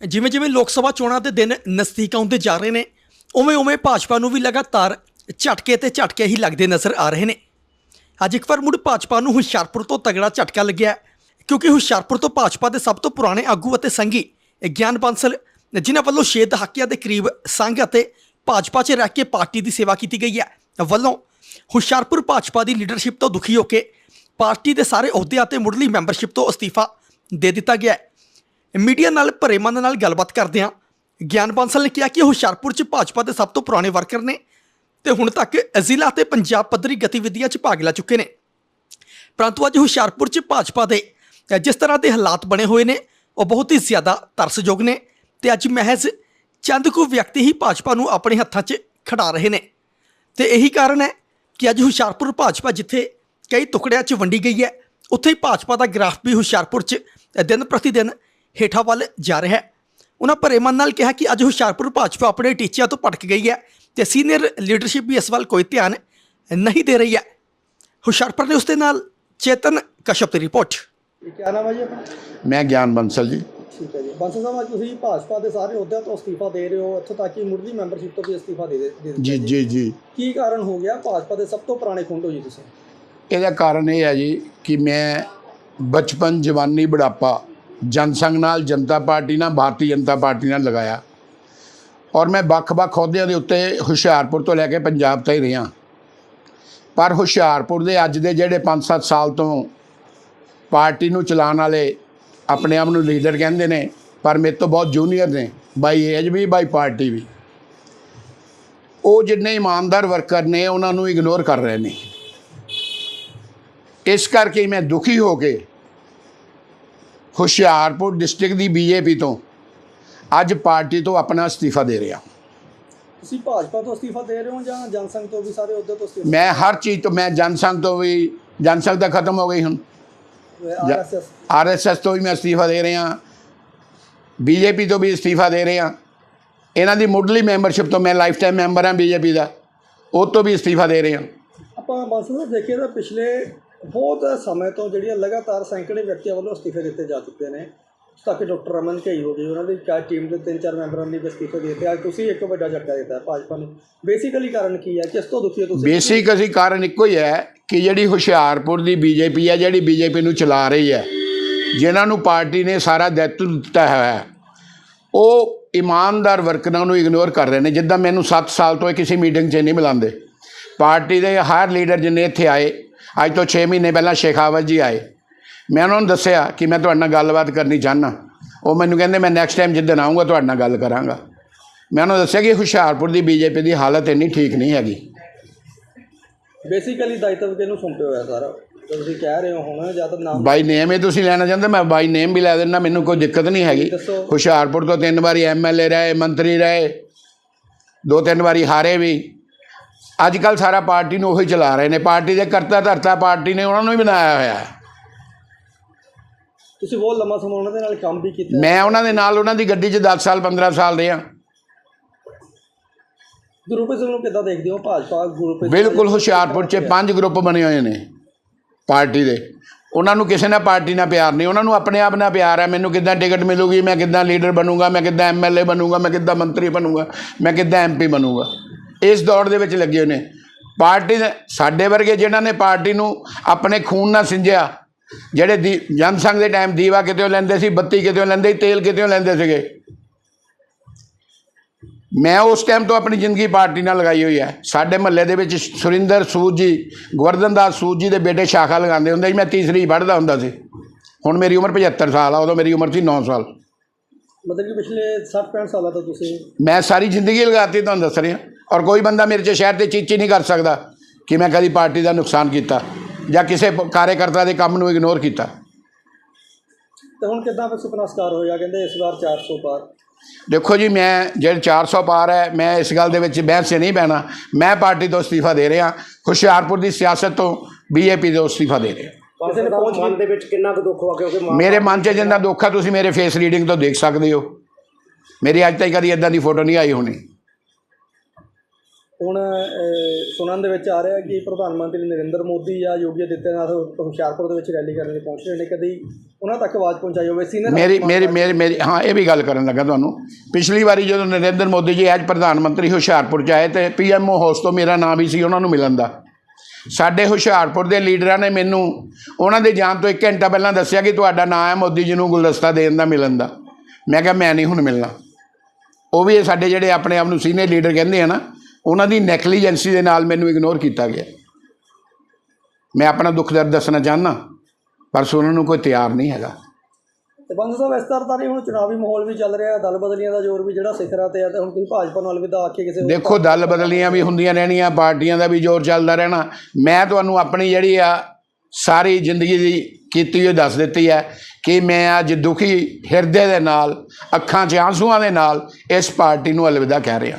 ਜਿਵੇਂ ਜਿਵੇਂ ਲੋਕ ਸਭਾ ਚੋਣਾਂ ਦੇ ਦਿਨ ਨਜ਼ਦੀਕ ਆਉਂਦੇ ਜਾ ਰਹੇ ਨੇ, ਉਵੇਂ ਉਵੇਂ ਭਾਜਪਾ ਨੂੰ ਵੀ ਲਗਾਤਾਰ ਝਟਕੇ ਤੇ ਝਟਕੇ ਹੀ ਲੱਗਦੇ ਨਜ਼ਰ ਆ ਰਹੇ ਨੇ। ਅੱਜ ਇੱਕ ਵਾਰ ਮੁੜ ਭਾਜਪਾ ਨੂੰ ਹੁਸ਼ਿਆਰਪੁਰ ਤੋਂ ਤਗੜਾ ਝਟਕਾ ਲੱਗਿਆ ਕਿਉਂਕਿ ਹੁਸ਼ਿਆਰਪੁਰ ਤੋਂ ਭਾਜਪਾ ਦੇ ਸਭ ਤੋਂ ਪੁਰਾਣੇ ਆਗੂ ਅਤੇ ਸੰਗੀ ਗਿਆਨ ਬਾਂਸਲ, ਜਿਨ੍ਹਾਂ ਵੱਲੋਂ ਛੇ ਦਹਾਕਿਆਂ ਦੇ ਕਰੀਬ ਸੰਘ ਅਤੇ ਭਾਜਪਾ 'ਚ ਰਹਿ ਕੇ ਪਾਰਟੀ ਦੀ ਸੇਵਾ ਕੀਤੀ ਗਈ ਹੈ, ਵੱਲੋਂ ਹੁਸ਼ਿਆਰਪੁਰ ਭਾਜਪਾ ਦੀ ਲੀਡਰਸ਼ਿਪ ਤੋਂ ਦੁਖੀ ਹੋ ਕੇ ਪਾਰਟੀ ਦੇ ਸਾਰੇ ਅਹੁਦਿਆਂ ਤੇ ਮੁੱਢਲੀ ਮੈਂਬਰਸ਼ਿਪ ਤੋਂ ਅਸਤੀਫਾ ਦੇ ਦਿੱਤਾ ਗਿਆ ਹੈ। ਮੀਡੀਆ ਨਾਲ ਭਰੇ ਮਨ ਨਾਲ ਗੱਲਬਾਤ ਕਰਦਿਆਂ ਗਿਆਨ ਬਾਂਸਲ ਨੇ ਕਿਹਾ ਕਿ ਹੁਸ਼ਿਆਰਪੁਰ 'ਚ ਭਾਜਪਾ ਦੇ ਸਭ ਤੋਂ ਪੁਰਾਣੇ ਵਰਕਰ ਨੇ ਤੇ ਹੁਣ ਤੱਕ ਜ਼ਿਲ੍ਹਾ ਤੇ ਪੰਜਾਬ ਪੱਧਰੀ ਗਤੀਵਿਧੀਆਂ 'ਚ ਭਾਗ ਲੈ ਚੁੱਕੇ ਨੇ। ਪਰੰਤੂ ਅੱਜ ਹੁਸ਼ਿਆਰਪੁਰ 'ਚ ਭਾਜਪਾ ਦੇ ਜਿਸ ਤਰ੍ਹਾਂ ਦੇ ਹਾਲਾਤ ਬਣੇ ਹੋਏ ਨੇ, ਉਹ ਬਹੁਤ ਹੀ ਜ਼ਿਆਦਾ ਤਰਸਯੋਗ ਨੇ ਤੇ ਅੱਜ ਮਹਿਜ਼ ਚੰਦ ਕੁ ਵਿਅਕਤੀ ਹੀ ਭਾਜਪਾ ਨੂੰ ਆਪਣੇ ਹੱਥਾਂ 'ਚ ਖੜਾ ਰਹੇ ਨੇ। ਤੇ ਇਹੀ ਕਾਰਨ ਹੈ ਕਿ ਅੱਜ ਹੁਸ਼ਿਆਰਪੁਰ ਭਾਜਪਾ ਜਿੱਥੇ ਕਈ ਟੁਕੜਿਆਂ 'ਚ ਵੰਡੀ ਗਈ ਹੈ, ਉੱਥੇ ਹੀ ਭਾਜਪਾ ਦਾ ਗ੍ਰਾਫ ਵੀ ਹੁਸ਼ਿਆਰਪੁਰ 'ਚ ਦਿਨ ਪ੍ਰਤੀ ਦਿਨ ਹੇਠਾਂ ਵੱਲ ਜਾ ਰਿਹਾ ਹੈ। ਉਹਨਾਂ ਭਰੇ ਮਨ ਨਾਲ ਕਿਹਾ ਕਿ ਅੱਜ ਹੁਸ਼ਿਆਰਪੁਰ ਭਾਜਪਾ ਆਪਣੇ ਟੀਚਿਆਂ ਤੋਂ ਭਟਕ ਗਈ ਹੈ ਤੇ ਸੀਨੀਅਰ ਲੀਡਰਸ਼ਿਪ ਵੀ ਇਸ ਵੱਲ ਕੋਈ ਧਿਆਨ ਨਹੀਂ ਦੇ ਰਹੀ ਹੈ। ਹੁਸ਼ਿਆਰਪੁਰ ਨੇ ਉਸ ਦੇ ਨਾਲ ਚੇਤਨ ਕਸ਼ਪ ਦੀ ਰਿਪੋਰਟ। ਇਹ ਕਿਆ ਨਾਮ ਹੈ ਜੀ ਆਪਣਾ? ਮੈਂ ਗਿਆਨ ਬੰਸਲ ਜੀ। ਠੀਕ ਹੈ ਜੀ। ਬੰਸਲ ਸਾਹਿਬ ਅੱਜ ਤੁਸੀਂ ਭਾਜਪਾ ਦੇ ਸਾਰੇ ਅਹੁਦਿਆਂ ਤੋਂ ਅਸਤੀਫਾ ਦੇ ਰਹੇ ਹੋ ਇੱਥੋਂ ਤੱਕ ਕਿ ਮੁੱਢਲੀ ਮੈਂਬਰਸ਼ਿਪ ਤੋਂ ਵੀ ਅਸਤੀਫਾ ਦੇ ਦੇ ਦੇ ਦਿੱਤਾ ਜੀ ਜੀ ਜੀ। ਕੀ ਕਾਰਨ ਹੋ ਗਿਆ? ਭਾਜਪਾ ਦੇ ਸਭ ਤੋਂ ਪੁਰਾਣੇ ਖੁੰਡ ਹੋ ਜੀ ਤੁਸੀਂ। ਇਹਦਾ ਕਾਰਨ ਇਹ ਹੈ ਜੀ ਕਿ ਮੈਂ ਬਚਪਨ ਜਵਾਨੀ ਬੁਢਾਪਾ ਜਨਸੰਘ ਨਾਲ ਜਨਤਾ ਪਾਰਟੀ ਨਾਲ, ਭਾਰਤੀ ਜਨਤਾ ਪਾਰਟੀ ਨਾਲ ਲਗਾਇਆ। ਔਰ ਮੈਂ ਵੱਖ-ਵੱਖ ਅਹੁਦਿਆਂ ਦੇ ਉੱਤੇ ਹੁਸ਼ਿਆਰਪੁਰ ਤੋਂ ਲੈ ਕੇ ਪੰਜਾਬ ਤਾਈਂ ਰਿਹਾ। ਪਰ ਹੁਸ਼ਿਆਰਪੁਰ ਦੇ ਅੱਜ ਦੇ ਜਿਹੜੇ 5-7 ਸਾਲ ਤੋਂ ਪਾਰਟੀ ਨੂੰ ਚਲਾਉਣ ਵਾਲੇ ਆਪਣੇ ਆਪ ਨੂੰ ਲੀਡਰ ਕਹਿੰਦੇ ਨੇ, ਪਰ ਮੇਰੇ ਤੋਂ ਬਹੁਤ ਜੂਨੀਅਰ ਨੇ ਬਾਈ ਏਜ ਵੀ ਬਾਈ ਪਾਰਟੀ ਵੀ। ਉਹ ਜਿੰਨੇ ਇਮਾਨਦਾਰ ਵਰਕਰ ਨੇ, ਉਹਨਾਂ ਨੂੰ ਇਗਨੋਰ ਕਰ ਰਹੇ ਨੇ। ਇਸ ਕਰਕੇ ਮੈਂ ਦੁਖੀ ਹੋ ਕੇ ਹੁਸ਼ਿਆਰਪੁਰ ਡਿਸਟ੍ਰਿਕਟ ਦੀ ਬੀਜੇਪੀ ਤੋਂ ਅੱਜ ਪਾਰਟੀ ਤੋਂ ਆਪਣਾ ਅਸਤੀਫਾ ਦੇ ਰਿਹਾ। ਤੁਸੀਂ ਭਾਜਪਾ ਤੋਂ ਅਸਤੀਫਾ ਦੇ ਰਹੇ ਹੋ ਜਾਂ ਜਨਸੰਘ ਤੋਂ ਵੀ ਸਾਰੇ ਅਹੁਦੇ ਤੋਂ ਅਸਤੀਫਾ? ਮੈਂ ਹਰ ਚੀਜ਼ ਤੋਂ ਮੈਂ ਜਨਸੰਘ ਤੋਂ ਵੀ ਜਨਸੰਘ ਤਾਂ ਖਤਮ ਹੋ ਗਈ ਹੁਣ। ਆਰਐਸਐਸ ਆਰਐਸਐਸ ਤੋਂ ਵੀ ਮੈਂ ਅਸਤੀਫਾ ਦੇ ਰਿਹਾ। ਬੀਜੇਪੀ ਤੋਂ ਵੀ ਅਸਤੀਫਾ ਦੇ ਰਿਹਾ। ਇਹਨਾਂ ਦੀ ਮੁੱਢਲੀ ਮੈਂਬਰਸ਼ਿਪ ਤੋਂ ਮੈਂ ਲਾਈਫ ਟਾਈਮ ਮੈਂਬਰ ਹਾਂ ਬੀਜੇਪੀ ਦਾ। ਉਹ ਤੋਂ ਵੀ ਅਸਤੀਫਾ ਦੇ ਰਿਹਾ। ਆਪਾਂ ਸਾਹਿਬ ਦੇਖੀਏ ਤਾਂ ਪਿਛਲੇ ਬਹੁਤ ਸਮੇਂ ਤੋਂ ਜਿਹੜੀਆਂ ਲਗਾਤਾਰ ਸੈਂਕੜੇ ਵਿਅਕਤੀਆਂ ਵੱਲੋਂ ਅਸਤੀਫੇ ਦਿੱਤੇ ਜਾ ਚੁੱਕੇ ਨੇ। ਤਾਂ ਕਿ ਡਾਕਟਰ ਰਮਨ ਘਈ ਹੋ ਗਈ ਉਹਨਾਂ ਦੀ ਕਾ ਟੀਮ ਦੇ ਤਿੰਨ ਚਾਰ ਮੈਂਬਰਾਂ ਨੇ ਵੀ ਅਸਤੀਫੇ ਦਿੱਤੇ। ਅੱਜ ਤੁਸੀਂ ਇੱਕ ਵੱਡਾ ਝਟਕਾ ਦਿੱਤਾ ਭਾਜਪਾ ਨੂੰ। ਬੇਸਿਕਲੀ ਕਾਰਨ ਕੀ ਹੈ? ਕਿਸ ਤੋਂ ਦੁਖੀ ਹੋ ਤੁਸੀਂ? ਬੇਸਿਕ ਅਸੀਂ ਕਾਰਨ ਇੱਕੋ ਹੀ ਹੈ ਕਿ ਜਿਹੜੀ ਹੁਸ਼ਿਆਰਪੁਰ ਦੀ ਬੀਜੇਪੀ ਹੈ, ਜਿਹੜੀ ਬੀਜੇਪੀ ਨੂੰ ਚਲਾ ਰਹੀ ਹੈ, ਜਿਨ੍ਹਾਂ ਨੂੰ ਪਾਰਟੀ ਨੇ ਸਾਰਾ ਦਾਇਿਤਵ ਦਿੱਤਾ ਹੋਇਆ ਹੈ, ਉਹ ਇਮਾਨਦਾਰ ਵਰਕਰਾਂ ਨੂੰ ਇਗਨੋਰ ਕਰ ਰਹੇ ਨੇ। ਜਿੱਦਾਂ ਮੈਨੂੰ 7 ਸਾਲ ਤੋਂ ਕਿਸੇ ਮੀਟਿੰਗ 'ਚ ਨਹੀਂ ਮਿਲਾਉਂਦੇ। ਪਾਰਟੀ ਦੇ ਹਰ ਲੀਡਰ ਜਿੰਨੇ ਇੱਥੇ ਆਏ ਅੱਜ ਤੋਂ 6 ਮਹੀਨੇ ਪਹਿਲਾਂ ਸ਼ੇਖਾਵਤ ਜੀ ਆਏ। ਮੈਂ ਉਹਨਾਂ ਨੂੰ ਦੱਸਿਆ ਕਿ ਮੈਂ ਤੁਹਾਡੇ ਨਾਲ ਗੱਲਬਾਤ ਕਰਨੀ ਚਾਹਨਾ ਉਹ ਮੈਨੂੰ ਕਹਿੰਦੇ ਮੈਂ ਨੈਕਸਟ ਟਾਈਮ ਜਿੱਦਣ ਆਊਂਗਾ ਤੁਹਾਡੇ ਨਾਲ ਗੱਲ ਕਰਾਂਗਾ। ਮੈਂ ਉਹਨਾਂ ਨੂੰ ਦੱਸਿਆ ਕਿ ਹੁਸ਼ਿਆਰਪੁਰ ਦੀ ਬੀਜੇਪੀ ਦੀ ਹਾਲਤ ਇੰਨੀ ਠੀਕ ਨਹੀਂ ਹੈਗੀ। ਬੇਸਿਕਲੀ ਦਾਇਿਤਵ ਕਿਹਨੂੰ ਸੌਂਪੇ ਹੋਇਆ ਸਾਰਾ? ਤੁਸੀਂ ਕਹਿ ਰਹੇ ਹੋ ਹੁਣ ਜਾਂ ਤਾਂ ਨਾਮ ਬਾਈ ਨੇਮ ਹੀ ਤੁਸੀਂ ਲੈਣਾ ਚਾਹੁੰਦੇ ਮੈਂ ਬਾਈ ਨੇਮ ਵੀ ਲੈ ਦਿੰਦਾ ਮੈਨੂੰ ਕੋਈ ਦਿੱਕਤ ਨਹੀਂ ਹੈਗੀ। ਹੁਸ਼ਿਆਰਪੁਰ ਤੋਂ ਤਿੰਨ ਵਾਰੀ ਐਮਐਲਏ ਰਹੇ ਮੰਤਰੀ ਰਹੇ ਦੋ ਤਿੰਨ ਵਾਰੀ ਹਾਰੇ ਵੀ। ਅੱਜ ਕੱਲ ਸਾਰਾ ਪਾਰਟੀ ਨੂੰ ਉਹੀ ਚਲਾ ਰਹੇ ਨੇ। ਪਾਰਟੀ ਦੇ ਕਰਤਾ ਧਰਤਾ ਪਾਰਟੀ ਨੇ ਉਹਨਾਂ ਨੂੰ ਹੀ ਬਣਾਇਆ ਹੋਇਆ। ਹੈ ਤੁਸੀਂ ਬਹੁਤ ਲੰਮਾ ਸਮਾਂ ਉਹਨਾਂ ਦੇ ਨਾਲ ਕੰਮ ਵੀ ਕੀਤਾ। ਮੈਂ ਉਹਨਾਂ ਦੇ ਨਾਲ ਉਹਨਾਂ ਦੀ ਗੱਡੀ 'ਚ 10 ਸਾਲ 15 ਸਾਲ ਰਿਹਾ ਗਰੁੱਪ ਸਿੰਘ ਨੂੰ ਕਿੱਦਾਂ ਦੇਖਦੇ ਹੋ? ਭਾਜਪਾ ਗਰੁੱਪ ਬਿਲਕੁਲ ਹੁਸ਼ਿਆਰਪੁਰ 'ਚ ਪੰਜ ਗਰੁੱਪ ਬਣੇ ਹੋਏ ਨੇ ਪਾਰਟੀ ਦੇ। ਉਹਨਾਂ ਨੂੰ ਕਿਸੇ ਨਾਲ ਪਾਰਟੀ ਨਾਲ ਪਿਆਰ ਨਹੀਂ। ਉਹਨਾਂ ਨੂੰ ਆਪਣੇ ਆਪ ਨਾਲ ਪਿਆਰ ਹੈ। ਮੈਨੂੰ ਕਿੱਦਾਂ ਟਿਕਟ ਮਿਲੂਗੀ ਮੈਂ ਕਿੱਦਾਂ ਲੀਡਰ ਬਣੂੰਗਾ ਮੈਂ ਕਿੱਦਾਂ ਐਮਐਲਏ ਬਣੂੰਗਾ ਮੈਂ ਕਿੱਦਾਂ ਮੰਤਰੀ ਬਣੂੰਗਾ ਮੈਂ ਕਿੱਦਾਂ ਐਮਪੀ ਬਣੂੰਗਾ। ਇਸ ਦੌੜ ਦੇ ਵਿੱਚ ਲੱਗੇ ਹੋਏ ਨੇ। ਪਾਰਟੀ ਦੇ ਸਾਡੇ ਵਰਗੇ ਜਿਨ੍ਹਾਂ ਨੇ ਪਾਰਟੀ ਨੂੰ ਆਪਣੇ ਖੂਨ ਨਾਲ ਸਿੰਜਿਆ, ਜਿਹੜੇ ਦੀ ਜਨਸੰਘ ਦੇ ਟਾਈਮ ਦੀਵਾ ਕਿਤੇੋਂ ਲੈਂਦੇ ਸੀ, ਬੱਤੀ ਕਿਤੇੋਂ ਲੈਂਦੇ ਸੀ, ਤੇਲ ਕਿਤੇੋਂ ਲੈਂਦੇ ਸੀਗੇ। ਮੈਂ ਉਸ ਟਾਈਮ ਤੋਂ ਆਪਣੀ ਜ਼ਿੰਦਗੀ ਪਾਰਟੀ ਨਾਲ ਲਗਾਈ ਹੋਈ ਹੈ। ਸਾਡੇ ਮਹੱਲੇ ਦੇ ਵਿੱਚ ਸੁਰਿੰਦਰ ਸੂਦ ਜੀ, ਗਵਰਧਨ ਦਾਸ ਸੂਦ ਜੀ ਦੇ ਬੇਟੇ ਸ਼ਾਖਾ ਲਗਾਉਂਦੇ ਹੁੰਦੇ ਸੀ। ਮੈਂ ਤੀਸਰੀ ਪੜ੍ਹਦਾ ਹੁੰਦਾ ਸੀ। ਹੁਣ ਮੇਰੀ ਉਮਰ 75 ਸਾਲ ਆ, ਉਦੋਂ ਮੇਰੀ ਉਮਰ ਸੀ 9 ਸਾਲ। ਮਤਲਬ ਕਿ ਪਿਛਲੇ 60 65 ਸਾਲਾਂ ਤੋਂ ਤੁਸੀਂ ਮੈਂ ਸਾਰੀ ਜ਼ਿੰਦਗੀ ਲਗਾਤੀ ਤੁਹਾਨੂੰ ਦੱਸ ਰਿਹਾ। ਔਰ ਕੋਈ ਬੰਦਾ ਮੇਰੇ 'ਚ ਸ਼ਹਿਰ ਤੇ ਚੀਚੀ ਨਹੀਂ ਕਰ ਸਕਦਾ ਕਿ ਮੈਂ ਕਦੀ ਪਾਰਟੀ ਦਾ ਨੁਕਸਾਨ ਕੀਤਾ ਜਾਂ ਕਿਸੇ ਕਾਰਜਕਰਤਾ ਦੇ ਕੰਮ ਨੂੰ ਇਗਨੋਰ ਕੀਤਾ। ਤੇ ਹੁਣ ਕਿੱਦਾਂ ਫਿਰ ਸੁਪਨਾ ਸਕਾਰ ਹੋਇਆ? ਕਹਿੰਦੇ ਇਸ ਵਾਰ 400 ਪਾਰ। ਦੇਖੋ ਜੀ ਮੈਂ ਜਿਹੜੇ 400 ਪਾਰ ਹੈ ਮੈਂ ਇਸ ਗੱਲ ਦੇ ਵਿੱਚ ਬਹਿਸ 'ਚ ਨਹੀਂ ਪੈਣਾ ਮੈਂ ਪਾਰਟੀ ਤੋਂ ਅਸਤੀਫਾ ਦੇ ਰਿਹਾ। ਹੁਸ਼ਿਆਰਪੁਰ ਦੀ ਸਿਆਸਤ ਤੋਂ ਬੀਜੇਪੀ ਤੋਂ ਅਸਤੀਫਾ ਦੇ ਰਿਹਾ। ਕਿਸੇ ਨੇ ਪਹੁੰਚ ਮਨ ਦੇ ਵਿੱਚ ਕਿੰਨਾ ਕੁ ਦੁੱਖ ਹੋਆ ਕਿਉਂਕਿ ਮਾਂ ਮੇਰੇ ਮਨ 'ਚ ਜਿੰਨਾ ਦੁੱਖ ਆ ਤੁਸੀਂ ਮੇਰੇ ਫੇਸ ਰੀਡਿੰਗ ਤੋਂ ਦੇਖ ਸਕਦੇ ਹੋ। ਮੇਰੀ ਅੱਜ ਤੱਕ ਕਦੀ ਇਦਾਂ ਦੀ ਫੋਟੋ ਨਹੀਂ ਆਈ ਹੋਣੀ। ਹੁਣ ਅਹ, ਸੁਣਨ ਦੇ ਵਿੱਚ ਆ ਰਿਹਾ ਕਿ ਪ੍ਰਧਾਨ ਮੰਤਰੀ ਨਰਿੰਦਰ ਮੋਦੀ ਜਾਂ ਯੋਗੀ ਆਦਿੱਤਿਆਨਾਥ ਹੁਸ਼ਿਆਰਪੁਰ ਦੇ ਵਿੱਚ ਰੈਲੀ ਕਰਨ ਲਈ ਪਹੁੰਚ ਰਹੇ ਨੇ। ਕਦੀ ਉਹਨਾਂ ਤੱਕ ਆਵਾਜ਼ ਪਹੁੰਚਾਈ ਹੋਵੇ? ਸੀਨੀਅਰ ਮੇਰੀ ਮੇਰੀ ਮੇਰੀ ਮੇਰੀ ਹਾਂ ਇਹ ਵੀ ਗੱਲ ਕਰਨ ਲੱਗਾ ਤੁਹਾਨੂੰ। ਪਿਛਲੀ ਵਾਰੀ ਜਦੋਂ ਨਰਿੰਦਰ ਮੋਦੀ ਜੀ ਅੱਜ ਪ੍ਰਧਾਨ ਮੰਤਰੀ ਹੁਸ਼ਿਆਰਪੁਰ 'ਚ ਆਏ ਤੇ ਪੀਐਮਓ ਹਾਊਸ ਤੋਂ ਮੇਰਾ ਨਾਮ ਵੀ ਸੀ ਉਹਨਾਂ ਨੂੰ ਮਿਲਣ ਦਾ। ਸਾਡੇ ਹੁਸ਼ਿਆਰਪੁਰ ਦੇ ਲੀਡਰਾਂ ਨੇ ਮੈਨੂੰ ਉਹਨਾਂ ਦੇ ਜਾਣ ਤੋਂ ਇੱਕ ਘੰਟਾ ਪਹਿਲਾਂ ਦੱਸਿਆ ਕਿ ਤੁਹਾਡਾ ਨਾਮ ਹੈ ਮੋਦੀ ਜੀ ਨੂੰ ਗੁਲਦਸਤਾ ਦੇਣ ਦਾ ਮਿਲਣ ਦਾ। ਮੈਂ ਕਿਹਾ, ਮੈਂ ਨਹੀਂ ਹੁਣ ਮਿਲਣਾ। ਉਹ ਵੀ ਸਾਡੇ ਜਿਹੜੇ ਆਪਣੇ ਆਪ ਨੂੰ ਸੀਨੀਅਰ ਲੀਡਰ ਕਹਿੰਦੇ ਆ ਨਾ, ਉਹਨਾਂ ਦੀ ਨੈਕਲੀਜੈਂਸੀ ਦੇ ਨਾਲ ਮੈਨੂੰ ਇਗਨੋਰ ਕੀਤਾ ਗਿਆ। ਮੈਂ ਆਪਣਾ ਦੁੱਖ ਦਰਦ ਦੱਸਣਾ ਚਾਹੁੰਦਾ, ਪਰ ਸੁਣਨ ਨੂੰ ਕੋਈ ਤਿਆਰ ਨਹੀਂ ਹੈਗਾ। ਤੇ ਬੰਦ ਸਾਹਿਬ ਇਸ ਤਰ੍ਹਾਂ ਹੀ ਹੁਣ ਚੁਣਾਵੀ ਮਾਹੌਲ ਵੀ ਚੱਲ ਰਿਹਾ ਦਲ ਬਦਲੀਆਂ ਦਾ ਜ਼ੋਰ ਵੀ ਜਿਹੜਾ ਸਿਖਰਾਂ ਤੇ ਆ ਤੇ ਹੁਣ ਤੁਸੀਂ ਭਾਜਪਾ ਨਾਲ ਵਿਦਾ ਆਖੇ ਕਿਸੇ ਹੋਰ ਦੇਖੋ ਦਲ ਬਦਲੀਆਂ ਵੀ ਹੁੰਦੀਆਂ ਰਹਿਣੀਆਂ ਪਾਰਟੀਆਂ ਦਾ ਵੀ ਜ਼ੋਰ ਚੱਲਦਾ ਰਹਿਣਾ। ਮੈਂ ਤੁਹਾਨੂੰ ਆਪਣੀ ਜਿਹੜੀ ਆ ਸਾਰੀ ਜ਼ਿੰਦਗੀ ਦੀ ਕੀਤੀ ਹੋਈ ਦੱਸ ਦਿੱਤੀ ਹੈ ਕਿ ਮੈਂ ਅੱਜ ਦੁਖੀ ਹਿਰਦੇ ਦੇ ਨਾਲ ਅੱਖਾਂ 'ਚ ਆਂਸੂਆਂ ਦੇ ਨਾਲ ਇਸ ਪਾਰਟੀ ਨੂੰ ਅਲਵਿਦਾ ਕਹਿ ਰਿਹਾ।